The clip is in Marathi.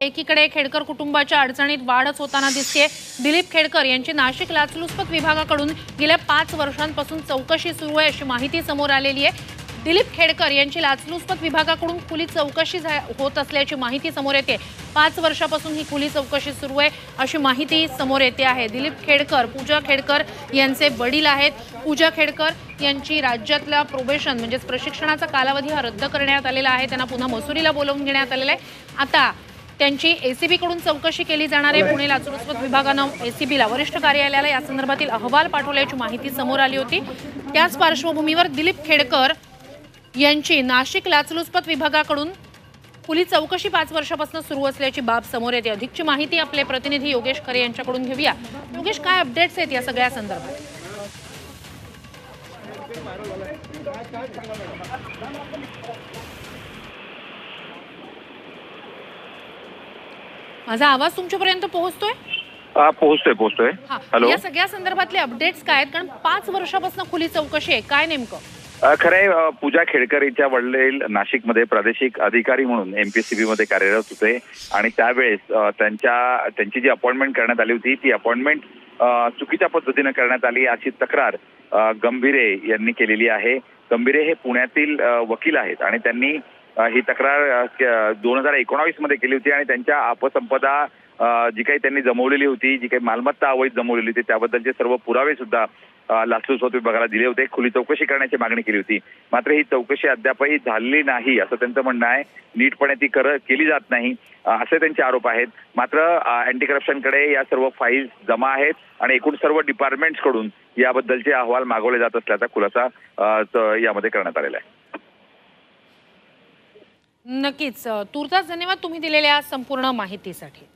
एकीकडे खेडकर कुटुंबाच्या अडचणीत वाढच होताना दिसते दिलीप खेडकर यांची नाशिक लाचलुचपत विभागाकडून गेल्या पाच वर्षांपासून चौकशी सुरू आहे अशी माहिती समोर आलेली आहे. दिलीप खेडकर यांची लाचलुचपत विभागाकडून खुली चौकशी झा- होत असल्याची माहिती समोर येते. पाच वर्षापासून ही खुली चौकशी सुरू आहे अशी माहिती समोर येते आहे. दिलीप खेडकर पूजा खेडकर यांचे वडील आहेत. पूजा खेडकर यांची राज्यातला प्रोबेशन म्हणजेच प्रशिक्षणाचा कालावधी हा रद्द करण्यात आलेला आहे. त्यांना पुन्हा मसुरीला बोलवून घेण्यात आलेला आहे. आता त्यांची एसीबी कडून चौकशी केली जाणार आहे. पुणे लाचलुचपत विभागानं एसीबीला वरिष्ठ कार्यालयाला या संदर्भातील अहवाल पाठवल्याची माहिती समोर आली होती. त्याच पार्श्वभूमीवर दिलीप खेडकर यांची नाशिक लाचलुचपत विभागाकडून खुली चौकशी पाच वर्षापासून सुरू असल्याची बाब समोर येते. अधिकची माहिती आपले प्रतिनिधी योगेश खरे यांच्याकडून घेऊया. योगेश काय अपडेट्स आहेत या सगळ्या संदर्भात? माझा आवाज तुमच्यापर्यंत पोहोचतोय? पोहोचतोय पोहोचतोय. हॅलो या सगळ्या संदर्भातले अपडेट्स काय आहेत? कारण पाच वर्षापासून खुली चौकशी आहे. काय नेमकं? खरंय पूजा खेडकर हिच्या वडील नाशिकमध्ये प्रादेशिक अधिकारी म्हणून एमपीसीबी मध्ये कार्यरत होते. आणि त्यावेळेस त्यांच्या त्यांची जी अपॉइंटमेंट करण्यात आली होती ती अपॉइंटमेंट चुकीच्या पद्धतीनं करण्यात आली अशी तक्रार गंभीरे यांनी केलेली आहे. गंभीरे हे पुण्यातील वकील आहेत. आणि त्यांनी ही तक्रार दोन हजार एकोणावीसमध्ये केली होती आणि त्यांच्या अपसंपदा जी काही त्यांनी जमवलेली होती जी काही मालमत्ता अवैध जमवलेली होती त्याबद्दलचे सर्व पुरावे सुद्धा अ, लाचलुचपत विभागाला दिले होते. खुली चौकशी करण्याची मागणी केली होती. मात्र ही चौकशी अद्यापही झालेली नाही असं त्यांचं म्हणणं आहे. नीटपणे ती कर केली जात नाही असे त्यांचे आरोप आहेत. मात्र अँटी करप्शनकडे या सर्व फाईल्स जमा आहेत आणि एकूण सर्व डिपार्टमेंट्सकडून याबद्दलचे अहवाल मागवले जात असल्याचा खुलासा यामध्ये करण्यात आलेला आहे. नक्कीच. तुर्तास धन्यवाद तुम्ही दिलेल्या संपूर्ण माहितीसाठी.